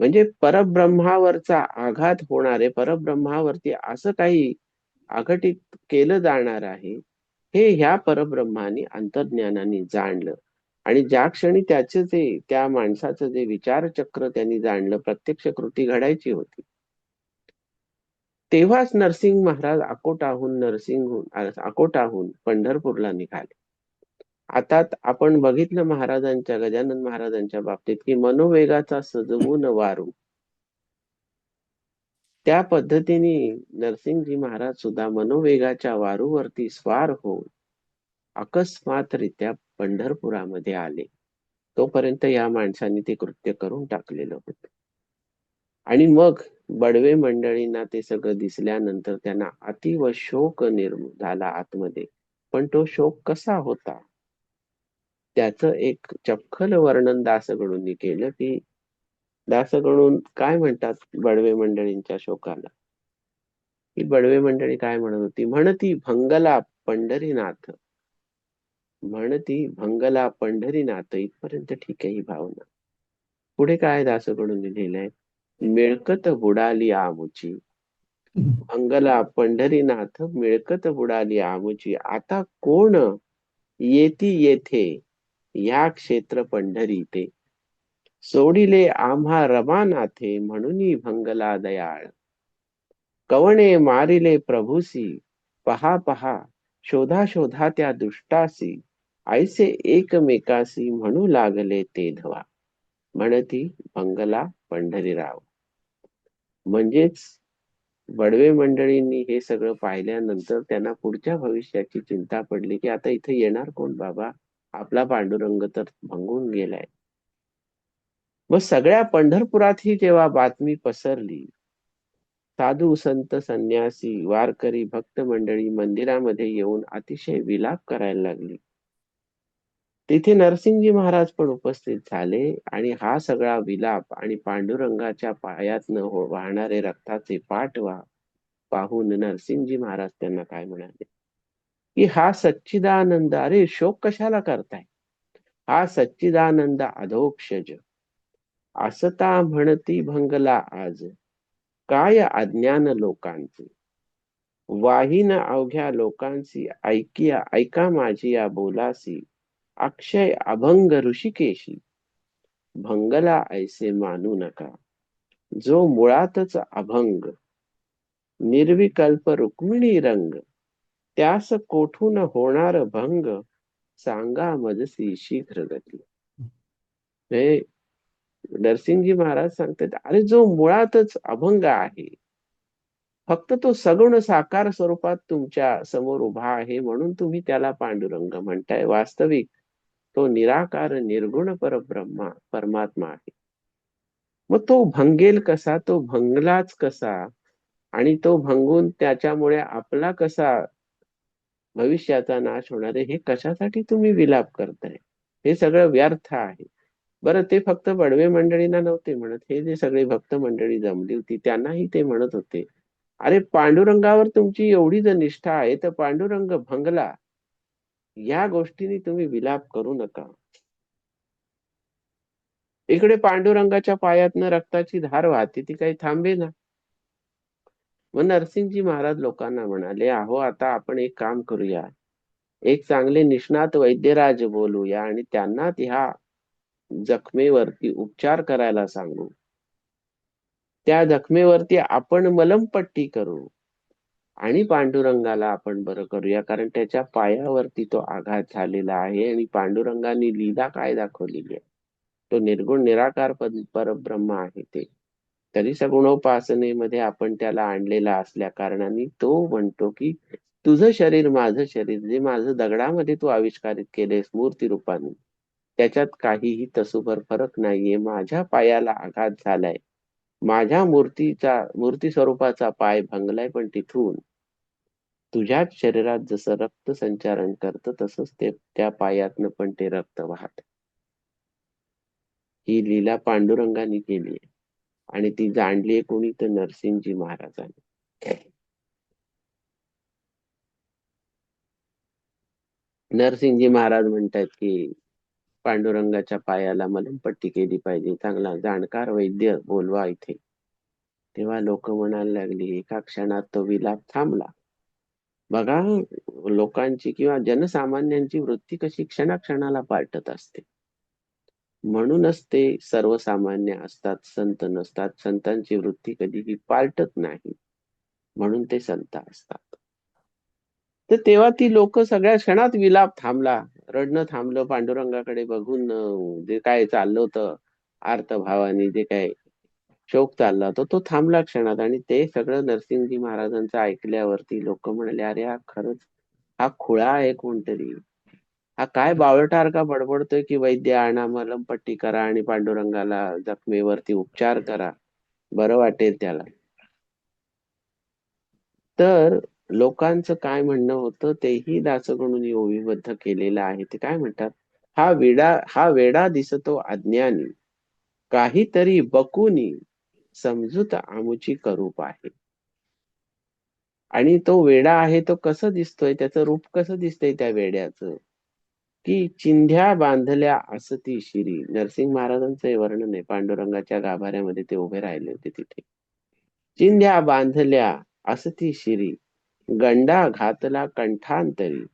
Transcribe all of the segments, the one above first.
म्हणजे परब्रह्मावरचा आघात होणारे परब्रह्मावरती असं काही आघटित केलं जाणार आहे हे ह्या परब्रह्माने अंतर्ज्ञानाने जाणलं. आणि ज्या क्षणी त्याचे जे त्या माणसाचं जे विचारचक्र त्यांनी जाणलं प्रत्यक्ष कृती घडायची होती. तेव्हाच नरसिंग महाराज अकोटाहून नरसिंहहून अकोटाहून पंढरपूरला निघाले. आता आपण बघितलं महाराजांच्या गजानन महाराजांच्या बाबतीत की मनोवेगाचा सजवून वारू. त्या पद्धतीने नरसिंहजी महाराज सुद्धा मनोवेगाच्या वारूवरती स्वार होऊन अकस्मातरित्या पंढरपुरामध्ये आले. तोपर्यंत या माणसाने ते कृत्य करून टाकलेलं होतं. आणि मग बडवे मंडळींना ते सगळं दिसल्यानंतर त्यांना अतिव शोक निर्म झाला आतमध्ये. पण तो शोक कसा होता? त्याचं एक चपखल वर्णन दासगणूंनी केलं. की दासगणून काय म्हणतात बडवे मंडळींच्या शोकाला? ही बडवे मंडळी काय म्हणत होती? म्हणती भंगला पंढरीनाथ. म्हणती भंगला पंढरीनाथ इथपर्यंत ठीक आहे ही भावना. पुढे काय दासगणून लिहिलंय? मिळकत बुडाली आमुची. भंगला पंढरीनाथ मिळकत बुडाली आमुची. आता कोण येती येथे? या क्षेत्र पंढरी ते सोडिले आम्हा रमानाथे म्हणून भंगला दयाळ. कवणे मारिले प्रभूसी पहा पहा शोधा शोधा त्या दुष्टासी ऐसे एकमेकासी म्हणू लागले ते धवा. म्हणती भंगला पंढरीराव. म्हणजेच बडवे मंडळींनी हे सगळं पाहिल्यानंतर त्यांना पुढच्या भविष्याची चिंता पडली की आता इथे येणार कोण बाबा? आपला पांडुरंग तर भंगून गेलाय. मग सगळ्या पंढरपुरात ही जेव्हा बातमी पसरली. साधू संत संन्यासी वारकरी भक्त मंडळी मंदिरामध्ये येऊन अतिशय विलाप करायला लागली. तिथे नरसिंहजी महाराज पण उपस्थित झाले आणि हा सगळा विलाप आणि पांडुरंगाच्या पायातनं हो वाहणारे रक्ताचे पाठवा पाहून नरसिंहजी महाराज त्यांना काय म्हणाले? की हा सच्चिदानंद अरे शोक कशाला करताय? हा सच्चिदानंद अधोक्षज. असता म्हणती भंगला आज. काय अज्ञान लोकांचे? वाहिन अवघ्या लोकांची ऐकिया ऐका माझी या बोलासी अक्षय अभंग ऋषिकेशी. भंगला ऐसे मानू नका. जो मुळातच अभंग. निर्विकल्प रुक्मिणी रंग. त्यास कोठून होणार भंग? सांगा मजसी शीघ्र गती हे नरसिंहजी महाराज सांगतात अरे जो मुळातच अभंग आहे फक्त तो सगुण साकार स्वरूपात तुमच्यासमोर उभा आहे म्हणून तुम्ही त्याला पांडुरंग म्हणताय. वास्तविक तो निराकार निर्गुण परब्रह्मा परमात्मा आहे. मग तो भंगेल कसा? तो भंगलाच कसा? आणि तो भंगून त्याच्यामुळे आपला कसा भविष्याचा नाश होणारे हे कशासाठी तुम्ही विलाप करताय? हे सगळं व्यर्थ आहे. बरं ते फक्त बडवे मंडळींना नव्हते म्हणत. हे जे सगळे भक्त मंडळी जमली होती त्यांनाही ते म्हणत होते. अरे पांडुरंगावर तुमची एवढी जर निष्ठा आहे तर पांडुरंग भंगला. या गोष्टीने तुम्ही विलाप करू नका. इकडे पांडुरंगाच्या पायातनं रक्ताची धार वाहते ती काही थांबे ना मग नरसिंहजी महाराज लोकांना म्हणाले अहो आता आपण एक काम करूया. एक चांगले निष्णात वैद्यराज बोलूया आणि त्यांना ह्या जखमेवरती उपचार करायला सांगू. त्या जखमेवरती आपण मलमपट्टी करू आणि पांडुरंगाला आपण बरं करूया कारण त्याच्या पायावरती तो आघात झालेला आहे आणि पांडुरंगाने लीला काय दाखवलेली आहे? तो निर्गुण निराकार परब्रह्म आहे ते. तरी सगुणोपासनेमध्ये आपण त्याला आणलेला असल्या कारणाने तो म्हणतो की तुझं शरीर माझं शरीर जे माझं दगडामध्ये तू आविष्कारित केलेस मूर्ती रूपाने त्याच्यात काहीही तसुभर फरक नाहीये. माझ्या पायाला आघात झालाय. माझ्या मूर्तीचा मूर्ती स्वरूपाचा पाय भंगलाय पण तिथून. तुझ्याच शरीरात जसं रक्त संचारण करतं तसंच ते त्या पायातनं पण ते रक्त वाहत. ही लीला पांडुरंगाने केली आहे आणि ती जाणली कोणी तर नरसिंहजी महाराजांनी. नरसिंहजी महाराज म्हणतात की पांडुरंगाच्या पायाला मलमपट्टी केली पाहिजे चांगला जाणकार वैद्य बोलवा इथे. तेव्हा लोक म्हणायला लागली एका क्षणात तो विलाप थांबला. बघा लोकांची किंवा जनसामान्यांची वृत्ती कशी क्षणाक्षणाला पालटत असते. म्हणूनच ते सर्वसामान्य असतात संत नसतात संतांची वृत्ती कधीही पालटत नाही म्हणून ते संत असतात. तर तेव्हा ती लोक सगळ्या क्षणात विलाप थांबला रडणं थांबलं पांडुरंगाकडे बघून जे काय चाललं होतं आर्तभावाने जे काय शोक चालला होता तो थांबला क्षणात आणि ते सगळं नरसिंहजी महाराजांचं ऐकल्यावरती लोक म्हणाले अरे हा खरंच हा खुळा आहे कोणतरी. हा काय बावळटार का बडबडतोय की वैद्य आणा मलमपट्टी करा आणि पांडुरंगाला जखमेवरती उपचार करा. बरं वाटेल त्याला. तर लोकांचं काय म्हणणं होतं तेही दासगणून ओवीबद्ध केलेलं आहे. ते काय म्हणतात? हा वेडा हा वेडा दिसतो अज्ञानी. काहीतरी बकुनी समजूत आमुची करूप आहे. आणि तो वेडा आहे तो कसं दिसतोय? त्याचं रूप कसं दिसतंय त्या वेड्याचं? की चिंध्या बांधल्या असती शिरी. नरसिंह महाराजांचं हे वर्णन आहे. पांडुरंगाच्या गाभाऱ्यामध्ये ते उभे राहिले होते तिथे. चिंध्या बांधल्या असती शिरी. गंडा घातला कंठांतरी.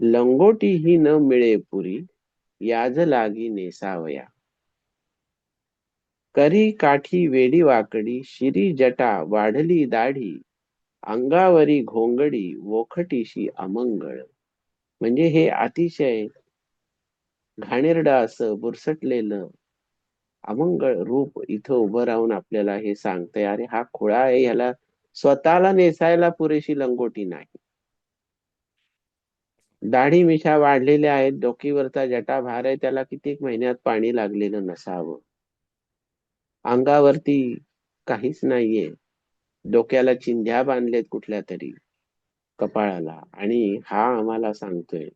लंगोटी ही न मिळे पुरी. याज लागी नेसावया. करी काठी वेडी वाकडी. शिरी जटा वाढली दाढी. अंगावरी घोंगडी. वोखटीशी अमंगळ. म्हणजे हे अतिशय घाणेरडं असं बुरसटलेलं अमंगळ रूप इथं उभं राहून आपल्याला हे सांगतंय अरे हा खुळा आहे ह्याला स्वतःला नेसायला पुरेशी लंगोटी नाही. दाढी मिशा वाढलेल्या आहेत डोकीवरचा जटा भार आहे त्याला कित्येक महिन्यात पाणी लागलेलं नसावं. अंगावरती काहीच नाहीये. डोक्याला चिंध्या बांधलेत कुठल्या तरी कपाळाला. आणि हा आम्हाला सांगतोय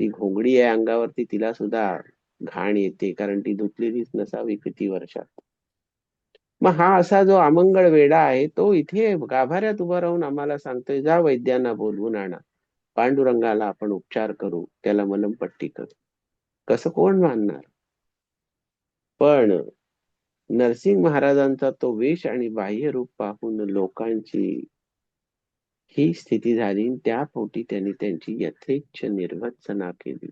ती घोंगडी आहे अंगावरती तिला सुद्धा घाण येते कारण ती धुतलेलीच नसावी किती वर्षात. मग हा असा जो अमंगळ वेडा आहे तो इथे गाभाऱ्यात उभा राहून आम्हाला सांगतोय जा वैद्यांना बोलवून आणा. पांडुरंगाला आपण उपचार करू त्याला मलमपट्टी करू. कसं कोण मानणार? पण नरसिंह महाराजांचा तो वेश आणि बाह्य रूप पाहून लोकांची ही स्थिती झाली त्यापोटी त्यांनी त्यांची यथेच्छ निर्वत्सना केली.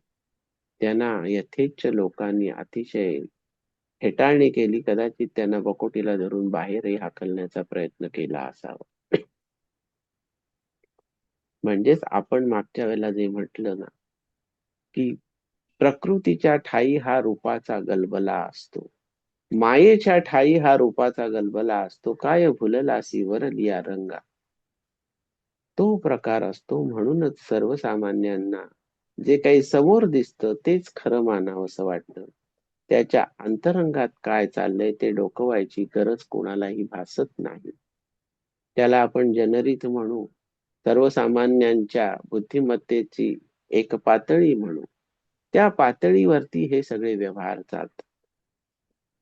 त्यांना यथेच्छ लोकांनी अतिशय हेटाळणी केली कदाचित त्यांना बकोटीला धरून बाहेरही हाकलण्याचा प्रयत्न केला असावा. म्हणजेच आपण मागच्या वेळेला जे म्हटलं ना की प्रकृतीच्या ठाई हा रूपाचा गलबला असतो. मायेच्या ठाई हा रूपाचा गलबला असतो. काय फुललासी वरलिया रंगा. तो प्रकार असतो म्हणूनच सर्वसामान्यांना जे काही समोर दिसतं तेच खरं मानावं असं वाटतं. त्याच्या अंतरंगात काय चाललंय ते डोकवायची गरज कोणालाही भासत नाही. त्याला आपण जनरित म्हणू सर्वसामान्यांच्या बुद्धिमत्तेची एक पातळी म्हणू. त्या पातळीवरती हे सगळे व्यवहार चालतात.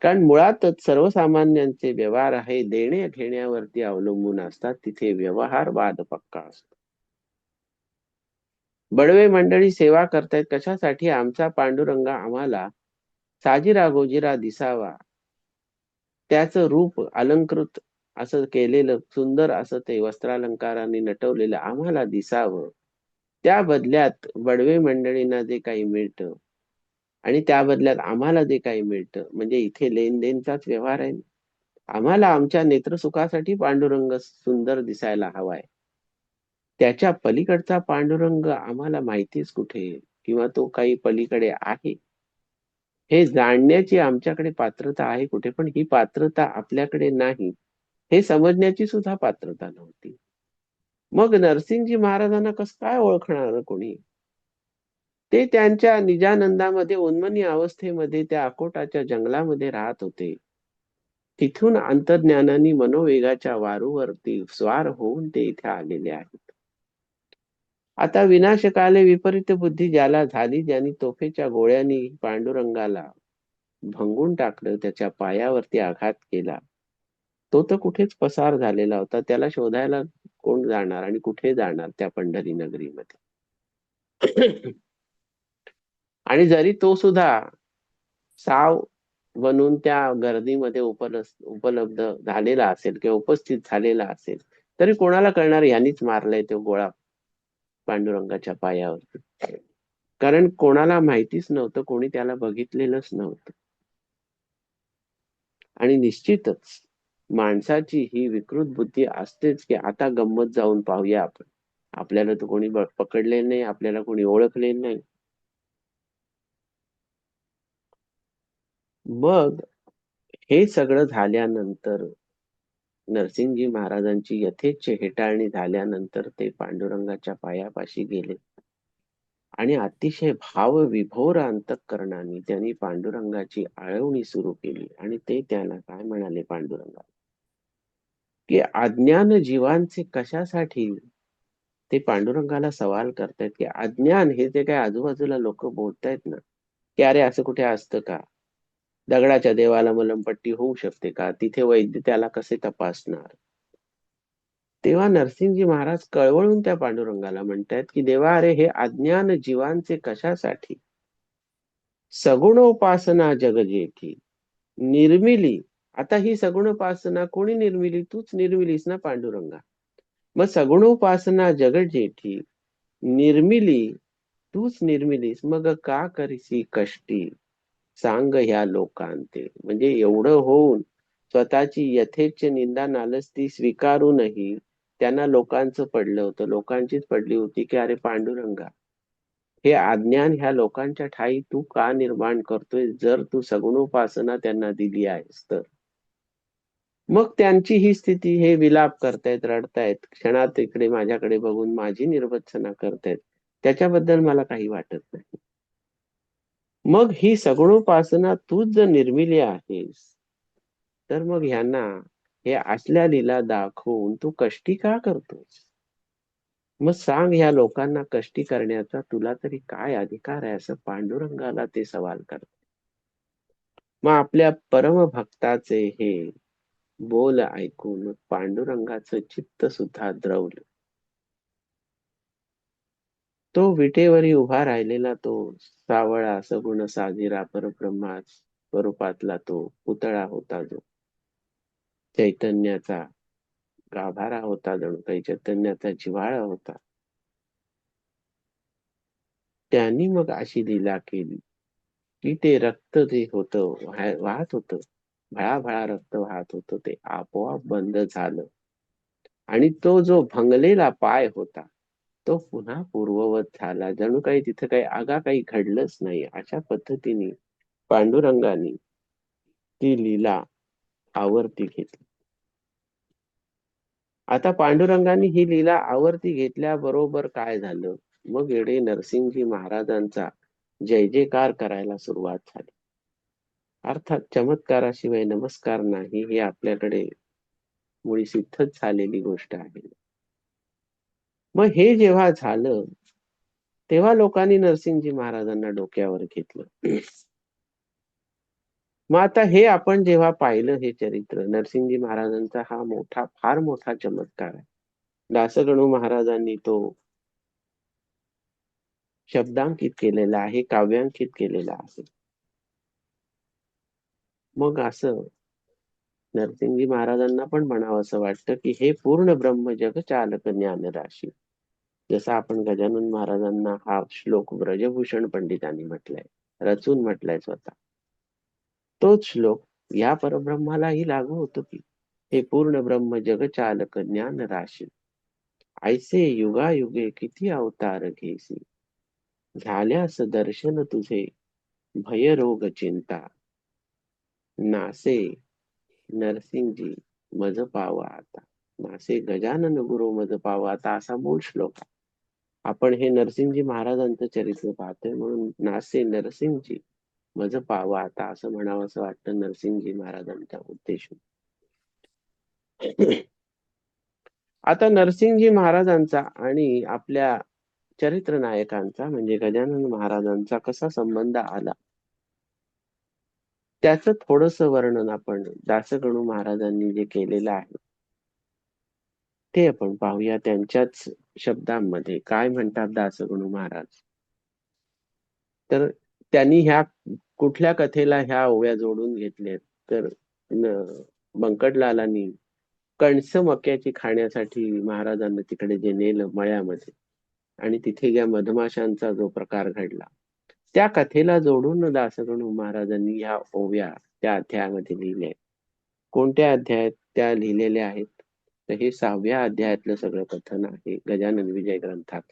कारण मुळातच सर्वसामान्यांचे व्यवहार आहे देणे घेण्यावरती अवलंबून असतात तिथे व्यवहार वाद पक्का असतो. बडवे मंडळी सेवा करतायत कशासाठी? आमचा पांडुरंग आम्हाला साजिरा गोजिरा दिसावा. त्याचं रूप अलंकृत असं केलेलं सुंदर असं ते वस्त्रालंकाराने नटवलेलं आम्हाला दिसावं. त्या बदल्यात बडवे मंडळींना जे काही मिळतं आणि त्या बदल्यात आम्हाला जे काही मिळतं म्हणजे इथे लेनदेनचाच व्यवहार आहे. आम्हाला आमच्या नेत्रसुखासाठी पांडुरंग सुंदर दिसायला हवाय. त्याच्या पलीकडचा पांडुरंग आम्हाला माहितीच कुठे किंवा तो काही पलीकडे आहे? हे जाणण्याची आमच्याकडे पात्रता आहे कुठे? पण ही पात्रता आपल्याकडे नाही हे समजण्याची सुद्धा पात्रता नव्हती. मग नरसिंहजी महाराजांना कसं काय ओळखणार कोणी? ते त्यांच्या निजानंदामध्ये उन्मनी अवस्थेमध्ये त्या अकोटाच्या जंगलामध्ये राहत होते. तिथून अंतर्ज्ञानाने मनोवेगाच्या वारूवरती स्वार होऊन ते इथे आलेले आहेत. आता विनाशकाले विपरीत बुद्धी ज्याला झाली ज्यांनी तोफेच्या गोळ्यांनी पांडुरंगाला भंगून टाकलं त्याच्या पायावरती आघात केला. तो तर कुठेच पसार झालेला होता. त्याला शोधायला कोण जाणार आणि कुठे जाणार त्या पंढरी नगरीमध्ये? आणि जरी तो सुद्धा साव बनून त्या गर्दीमध्ये उपलब्ध झालेला असेल किंवा उपस्थित झालेला असेल तरी कोणाला कळणार यांनीच मारलाय तो गोळा पांडुरंगाच्या पायावरती. कारण कोणाला माहितीच नव्हतं कोणी त्याला बघितलेलंच नव्हतं. आणि निश्चितच माणसाची ही विकृत बुद्धी असतेच की आता गंमत जाऊन पाहूया आपण. आपल्याला तर कोणी पकडले नाही आपल्याला कोणी ओळखले नाही. मग हे सगळं झाल्यानंतर नरसिंहजी महाराजांची यथेच्छ हेटाळणी झाल्यानंतर ते पांडुरंगाच्या पायापाशी गेले. आणि अतिशय भाव विभोर अंतकरणाने त्यांनी पांडुरंगाची आळवणी सुरू केली. आणि ते त्याला काय म्हणाले पांडुरंगा? की अज्ञान जीवांचे कशासाठी? ते पांडुरंगाला सवाल करतायत की अज्ञान हे जे काय आजूबाजूला लोक बोलतायत ना की अरे असं कुठे असतं का? दगडाच्या देवाला मलमपट्टी होऊ शकते का? तिथे वैद्य त्याला कसे तपासणार? तेव्हा नरसिंहजी महाराज कळवळून त्या पांडुरंगाला म्हणतायत की देवा अरे हे अज्ञान जीवांचे कशासाठी? सगुणोपासना जगजेठी निर्मिली. आता ही सगुणोपासना कोणी निर्मिली? तूच निर्मिलीस ना पांडुरंगा. मग सगुणोपासना जगजेठी निर्मिली. तूच निर्मिलीस. मग का करीसी कष्टी? सांग ह्या लोकांते. म्हणजे एवढं होऊन स्वतःची यथेच्छ निंदा नालस्ती स्वीकारूनही त्यांना लोकांचं पडलं होतं. लोकांचीच पडली होती की अरे पांडुरंगा हे अज्ञान ह्या लोकांच्या ठाई तू का निर्माण करतोय? जर तू सगुणोपासना त्यांना दिली आहेस तर. मग त्यांची ही स्थिती हे विलाप करतायत रडतायत क्षणात इकडे माझ्याकडे बघून माझी निर्वचना करतायत. त्याच्याबद्दल मला काही वाटत नाही. मग ही सगळोपासना तूच जर निर्मिली आहेस तर मग ह्यांना हे असल्या लीला दाखवून तू कष्टी का करतोस मग सांग ह्या लोकांना कष्टी करण्याचा तुला तरी काय अधिकार आहे असं पांडुरंगाला ते सवाल करत मग आपल्या परम भक्ताचे हे बोल ऐकून पांडुरंगाचं चित्त सुद्धा द्रवलं. तो विटेवरी उभा राहिलेला तो सावळा सगुण साजिरा परब्रह्मा स्वरूपातला तो पुतळा होता जो. चैतन्याचा गाभारा होता जणू काही चैतन्याचा जिव्हाळा होता. त्यांनी मग अशी लीला केली की ते रक्त जे होत वाहत होत भळाभळा रक्त वाहत होत ते आपोआप बंद झालं. आणि तो जो भंगलेला पाय होता तो पुन्हा पूर्ववत झाला. जणू काही तिथं काही आगा काही घडलंच नाही. अशा पद्धतीने पांडुरंगाने ती लीला आवर्ती घेतली. आता पांडुरंगाने ही लीला आवर्ती घेतल्याबरोबर काय झालं? मग येडे नरसिंहजी महाराजांचा जय जयकार करायला सुरुवात झाली. अर्थात चमत्काराशिवाय नमस्कार नाही हे आपल्याकडे मुळी सिद्धच झालेली गोष्ट आहे. मग हे जेव्हा झालं तेव्हा लोकांनी नरसिंहजी महाराजांना डोक्यावर घेतलं. मग आता हे आपण जेव्हा पाहिलं हे चरित्र नरसिंहजी महाराजांचा हा मोठा फार मोठा चमत्कार आहे. दासगणू महाराजांनी तो शब्दांकित केलेला आहे काव्यांकित केलेला आहे. मग असं नरसिंहजी महाराजांना पण म्हणावं असं वाटतं की हे पूर्ण ब्रह्म जग चालक ज्ञान राशी जसं आपण गजानन महाराजांना हा श्लोक ब्रजभूषण पंडितांनी म्हटलाय रचून म्हटलाय स्वतः. तोच श्लोक या परब्रह्मालाही लागू होतो की. हे पूर्ण ब्रह्म जगचालक ज्ञान राशी ऐसे युगायुगे किती अवतार घेसी. झाल्यास दर्शन तुझे भयरोग चिंता. नासे नरसिंहजी मज पावा आता. नासे गजानन गुरु मज पावा आता असा मूळ श्लोक आपण हे नरसिंहजी महाराजांचं चरित्र पाहतोय म्हणून नासे नरसिंहजी. मज पावा आता असं म्हणावं असं वाटतं नरसिंहजी महाराजांचा उद्देश आता नरसिंहजी महाराजांचा आणि आपल्या चरित्र नायकांचा म्हणजे गजानन महाराजांचा कसा संबंध आला? त्याच थोडस वर्णन आपण दासगणू महाराजांनी जे केलेलं आहे. ते आपण पाहूया त्यांच्याच शब्दांमध्ये. काय म्हणतात दासगणू महाराज? तर त्यांनी ह्या कुठल्या कथेला ह्या ओव्या जोडून घेतल्या तर बंकटलालांनी कणस मक्याची खाण्यासाठी महाराजांना तिकडे जे नेलं मळ्यामध्ये आणि तिथे या मधमाशांचा जो प्रकार घडला त्या कथेला जोडून दासगणू महाराजांनी ह्या ओव्या त्या अध्यायामध्ये लिहिल्या कोणत्या अध्यायात त्या लिहिलेल्या आहेत? तर हे सहाव्या अध्यायातलं सगळं कथन आहे. गजानन विजय ग्रंथात.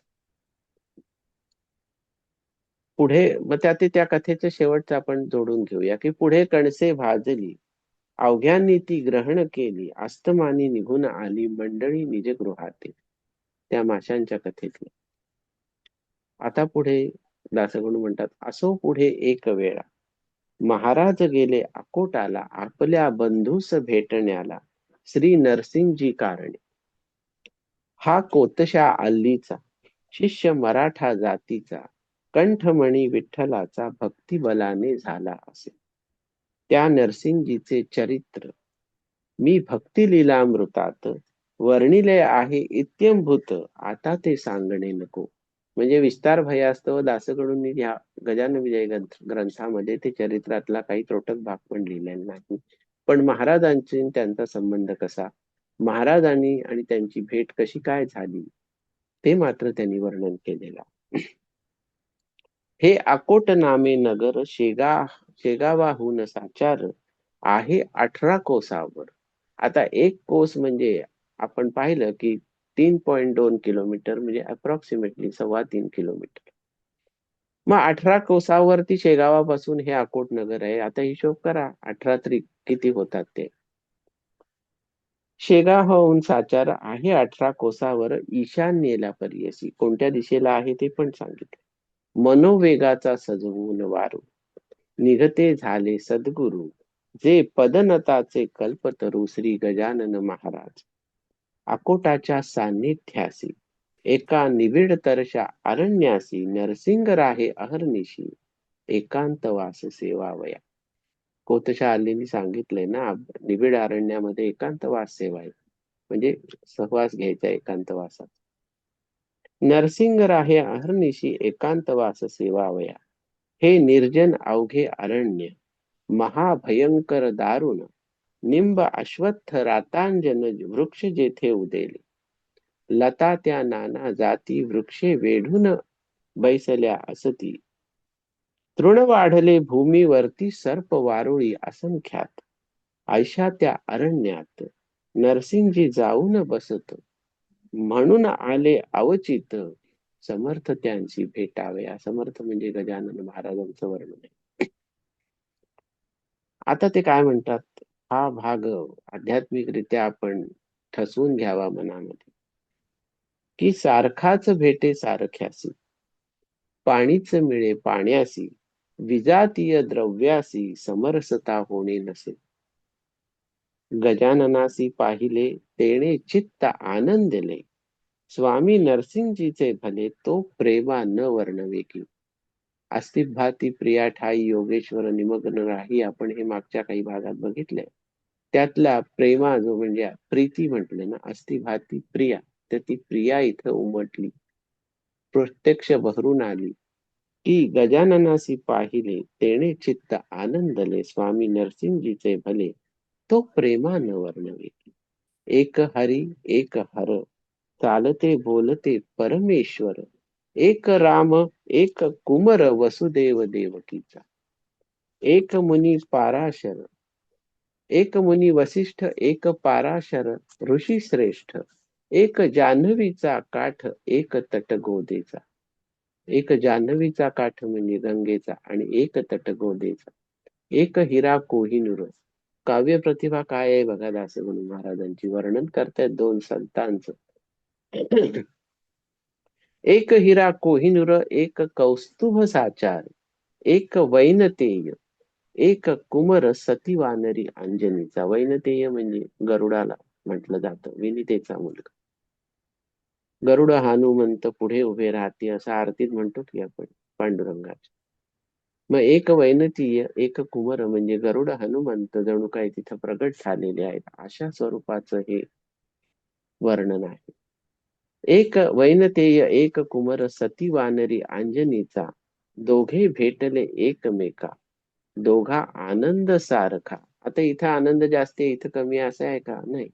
पुढे मग त्या त्या कथेचं शेवटचं आपण जोडून घेऊया की पुढे कणसे भाजली अवघ्यांनी ती ग्रहण केली अस्तमानी निघून आली मंडळी निज गृहातील त्या माशांच्या कथेतली. आता पुढे दासगुण म्हणतात असो पुढे एक वेळा. महाराज गेले अकोटाला आपल्या बंधूस भेटण्याला. श्री नरसिंगजी कारणे. हा कोतशा अल्लीचा शिष्य मराठा जातीचा कंठमणी विठ्ठलाचा भक्तिबलाने झाला असे. त्या नरसिंगजीचे चरित्र मी भक्तिलीला लीलामृतात वर्णिले आहे इत्यंभूत आता ते सांगणे नको. म्हणजे विस्तार भयास्तव दासकडून ह्या गजान विजय ग्रंथामध्ये ते चरित्रातला काही त्रोटक भाग पण लिहिलेला नाही. पण महाराजांची त्यांचा संबंध कसा? महाराजांनी आणि त्यांची भेट कशी काय झाली? ते मात्र त्यांनी वर्णन केलेला. हे अकोट नामे नगर शेगा शेगावाहून साचार आहे अठरा कोसावर. आता एक कोस म्हणजे आपण पाहिलं की तीन पॉईंट दोन किलोमीटर म्हणजे अप्रॉक्सिमेटली सव्वा तीन किलोमीटर. मग अठरा कोसावरती शेगावापासून हे अकोट नगर आहे. आता हिशोब करा अठरा त्रिक किती होतात ते? शेगावहून साचार आहे अठरा कोसावर ईशान्येला पर्यसी कोणत्या दिशेला आहे ते पण सांगितले. मनोवेगाचा सजवून वारू. निघते झाले सद्गुरु. जे पदनताचे कल्पतरू श्री गजानन महाराज. अकोटाच्या सान्निध्यासी. एका निबिड तरशा अरण्यासी. नरसिंग राहे अहर्निशी. एकांतवास सेवावया. कोतशा सांगितले सांगितलंय ना निबिड अरण्यामध्ये एकांतवास सेवाय. म्हणजे सहवास घ्यायचा एकांतवासात नरसिंग राहे अहर्निशी एकांतवास सेवावया. हे निर्जन अवघे अरण्य महाभयंकर दारुण निंब अश्वत्थ रातांजन वृक्ष जेथे उदेले. लता त्या नाना जाती वृक्षे वेढून बैसल्या असती. तृण वाढले भूमीवरती सर्प वारुळी असंख्यात. आयशा त्या अरण्यात नरसिंगजी जाऊन बसत. म्हणून आले अवचित समर्थ त्यांची भेटावे. समर्थ म्हणजे गजानन महाराजांचं वर्णन आहे. आता ते काय म्हणतात? हा भाग आध्यात्मिकरित्या आपण ठसवून घ्यावा मनामध्ये. की सारखाच भेटे सारख्यासी. पाणीच मिळे पाण्यासी. विजातीय द्रव्यासी समरसता होणे नसे. गजाननासी पाहिले तेणे चित्त आनंदले. स्वामी नरसिंगजीचे भले तो प्रेमा न वर्णवे की. अस्तिभाती प्रिया ठाई योगेश्वर निमग्न राही आपण हे मागच्या काही भागात बघितले. त्यातला प्रेमा जो म्हणजे प्रीती म्हटले ना अस्तिभाती प्रिया तर ती प्रिया इथं उमटली. प्रत्यक्ष बहरून आली. की गजाननासी पाहिले तेणे चित्त आनंदले स्वामी नरसिंहजीचे भले तो प्रेमान वर्णवे. एक हरी एक हर चालते बोलते परमेश्वर एक राम एक कुमर वसुदेव देवकीचा. एक मुनी पाराशर एक मुनी वसिष्ठ एक पाराशर ऋषी श्रेष्ठ एक जान्हवीचा काठ एक तटगोदेचा. एक जान्हवीचा काठ म्हणजे गंगेचा आणि एक तट गोदेचा. एक हिरा कोहिनूर काव्य प्रतिभा काय आहे बघा म्हणून महाराजांची. वर्णन करतायत दोन संतांचं. एक हिरा कोहिनूर एक कौस्तुभ साचार एक वैनतेय एक कुमर सतीवानरी अंजनीचा. वैनतेय म्हणजे गरुडाला म्हटलं जातं. विनितेचा मुलगा. गरुड हनुमंत पुढे उभे राहते असं आरतीत म्हणतो की आपण पांडुरंगाच्या मग एक वैनतीय एक कुवर म्हणजे गरुड हनुमंत जणू काय तिथं प्रगट झालेले आहेत अशा स्वरूपाचं हे वर्णन आहे. एक वैनतेय एक कुमर सती वानरी अंजनीचा दोघे भेटले एकमेका दोघा आनंद सारखा. आता इथं आनंद जास्त आहे इथं कमी असा असं आहे का? नाही.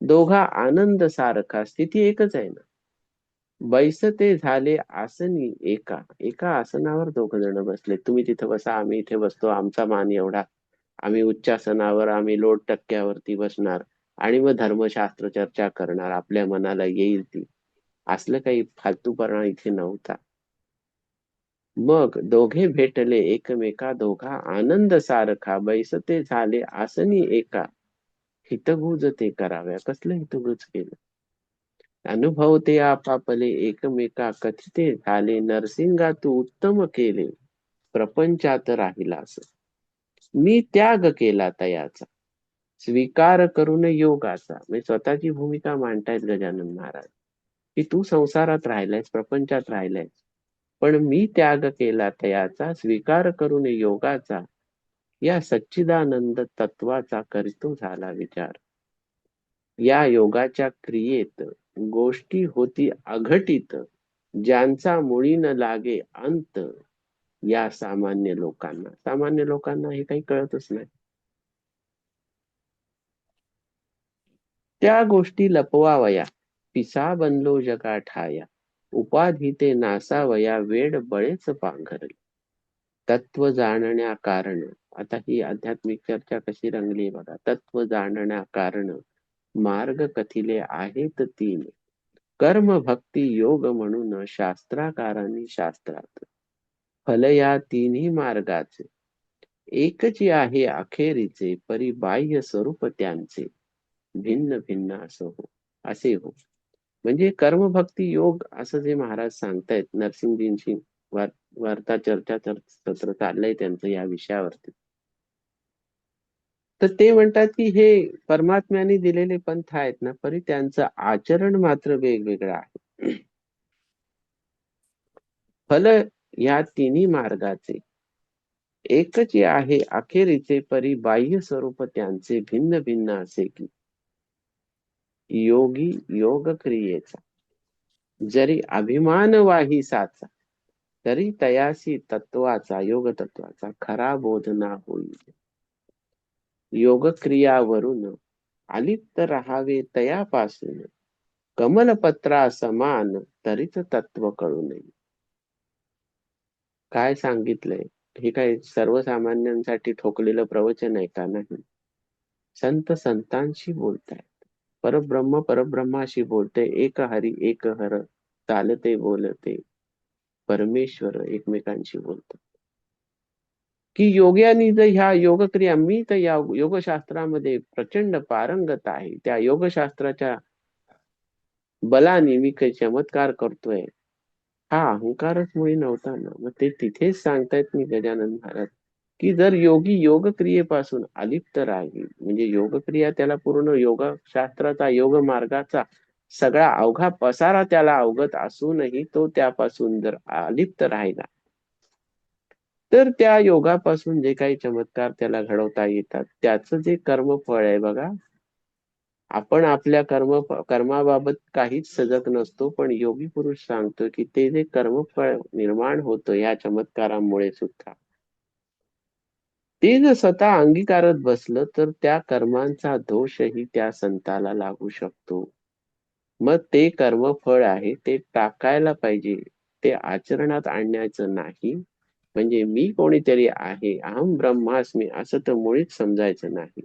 दोघा आनंद सारखा. स्थिती एकच आहे ना. बैसते झाले आसनी एका. एका आसनावर दोघ जण बसले. तुम्ही तिथे बसा आम्ही इथे बसतो. आमचा मान एवढा. आम्ही उच्चासनावर आम्ही लोट टक्क्यावरती बसणार. आणि मग धर्मशास्त्र चर्चा करणार. आपल्या मनाला येईल ती. असलं काही फालतूपणा इथे नव्हता. मग दोघे भेटले एकमेका. दोघा आनंद सारखा. बैसते झाले आसनी एका. हितगुज ते कराव्या कसलं हितगुज केलं? अनुभव ते आपापले एकमेका कथिते झाले. नरसिंगा तू उत्तम केले. प्रपंचात राहिलास मी त्याग केला तयाचा. स्वीकार करून योगाचा. म्हणजे स्वतःची भूमिका मांडतायत गजानन महाराज. की तू संसारात राहिलायस प्रपंचात राहिलायस. पण मी त्याग केला तयाचा स्वीकार करून योगाचा या सच्चिदानंद तत्वाचा करतो झाला विचार. या योगाच्या क्रियेत गोष्टी होती अघटित ज्यांचा मुळी न लागे अंत या सामान्य लोकांना. सामान्य लोकांना हे काही कळतच नाही. त्या गोष्टी लपवावया पिसा बनलो जगा ठाया उपाधी ते नासावया वेड बळेच पांघरले. तत्व जाणण्या कारण आता ही आध्यात्मिक चर्चा कशी रंगली बघा. तत्व जाणण्या कारण मार्ग कथिले आहेत तीन. कर्म भक्ती योग म्हणून शास्त्राकारांनी शास्त्रात. फल या तिन्ही मार्गाचे. एकची आहे अखेरीचे परी बाह्य स्वरूप त्यांचे. भिन्न भिन्न असं हो असे हो. म्हणजे कर्मभक्ती योग असं जे महाराज सांगतायत नरसिंहजींशी वार्ता चर्चा सत्र चाललंय त्यांचं या विषयावरती. तर ते म्हणतात की हे परमात्म्याने दिलेले पंथ आहेत ना परी त्यांचं आचरण मात्र वेगवेगळं आहे. फल या तिन्ही मार्गाचे. एकच आहे अखेरीचे परी बाह्य स्वरूप त्यांचे भिन्न भिन्न असे की. योगी योग क्रियेचा. जरी अभिमान वाही साचा तरी तयासी तत्वाचा योग तत्वाचा खरा बोध ना होईल योग क्रियावरून अलिप्त राहावे तयापासून. कमलपत्रा समान तरीच तत्व कळू नये काय सांगितलंय? हे काय सर्वसामान्यांसाठी ठोकलेलं प्रवचन आहे का नाही? संत संतांशी बोलतायत. परब्रह्म परब्रह्माशी बोलते एक हरी एक हर चालते बोलते परमेश्वर एकमेकांशी बोलतात. की योग्यानी जर ह्या योगक्रिया मी तर या योगशास्त्रामध्ये प्रचंड पारंगत आहे. त्या योगशास्त्राच्या बलाने मी काही चमत्कार करतोय. हा अहंकारच मुळे नव्हता ना. मग ते तिथेच सांगतायत मी गजानन महाराज की जर योगी योगक्रियेपासून अलिप्त राहील म्हणजे योगक्रिया त्याला पूर्ण योगशास्त्राचा योग मार्गाचा सगळा अवघा पसारा त्याला अवगत असूनही तो त्यापासून जर अलिप्त राहिला तर त्या योगापासून जे काही चमत्कार त्याला घडवता येतात त्याचं जे कर्मफळ आहे बघा आपण आपल्या कर्म कर्माबाबत काहीच सजग नसतो पण योगी पुरुष सांगतो की ते जे कर्मफळ निर्माण होतं या चमत्कारामुळे सुद्धा. ते जर स्वतः अंगीकारत बसलं तर त्या कर्मांचा दोषही त्या संताला लागू शकतो. मग ते कर्मफळ आहे ते टाकायला पाहिजे ते आचरणात आणण्याचं नाही. म्हणजे मी कोणीतरी आहे अहम ब्रह्मास्मी असं तर मुळीच समजायचं नाही.